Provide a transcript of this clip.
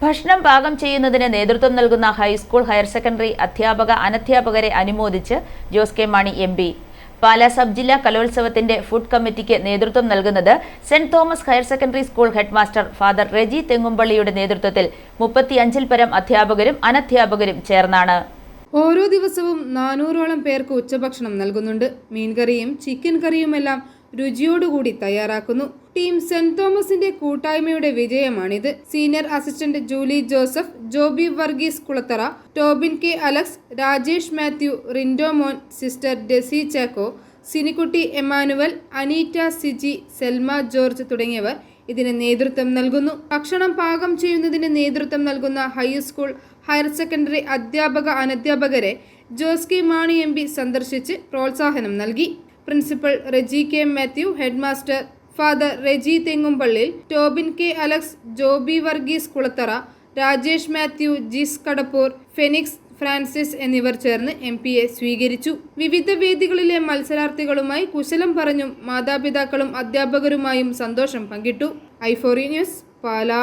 ഭക്ഷണം പാകം ചെയ്യുന്നതിന് നേതൃത്വം നൽകുന്ന ഹൈസ്കൂൾ ഹയർ സെക്കൻഡറി അധ്യാപക അനധ്യാപകരെ അനുമോദിച്ച് Jose K Mani M P. Pala sub ജില്ലാ കലോത്സവത്തിന്റെ ഫുഡ് കമ്മിറ്റിക്ക് നേതൃത്വം നൽകുന്നത് saint Thomas higher secondary school headmaster father Reji തെങ്ങുംപള്ളിയുടെ നേതൃത്വത്തിൽ മുപ്പത്തിയഞ്ചിൽ പരം അധ്യാപകരും അനധ്യാപകരും ചേർന്നാണ്. ഓരോ ദിവസവും നാനൂറോളം പേർക്ക് ഉച്ചഭക്ഷണം നൽകുന്നുണ്ട്. മീൻകറിയും ചിക്കൻ കറിയുമെല്ലാം രുചിയോടുകൂടി തയ്യാറാക്കുന്നു. ടീം സെന്റ് തോമസിന്റെ കൂട്ടായ്മയുടെ വിജയമാണിത്. Senior assistant Julie Joseph Joby Varghese Kulathara Tobin K Alex Rajesh Mathew Rindo Mon sister Daisy Chacko Sinikutty Emmanuel Aneeta Siji Selma George തുടങ്ങിയവർ ഇതിന് നേതൃത്വം നൽകുന്നു. ഭക്ഷണം പാകം ചെയ്യുന്നതിന് നേതൃത്വം നൽകുന്ന ഹൈസ്കൂൾ ഹയർ സെക്കൻഡറി അധ്യാപക അനധ്യാപകരെ ജോസ് കെ മാണി എം സന്ദർശിച്ച് പ്രോത്സാഹനം നൽകി. Principal Reji K Mathew headmaster father Reji Thengumpallil Tobin K Alex Joby Varghese Kulathara Rajesh Mathew Jis Kadappoor Fenix Francis എന്നിവർ ചേർന്ന് എം പിയെ സ്വീകരിച്ചു. വിവിധ വേദികളിലെ മത്സരാർത്ഥികളുമായി കുശലം പറഞ്ഞും മാതാപിതാക്കളും അധ്യാപകരുമായും സന്തോഷം പങ്കിട്ടു. ഐഫോറി ന്യൂസ് പാലാ.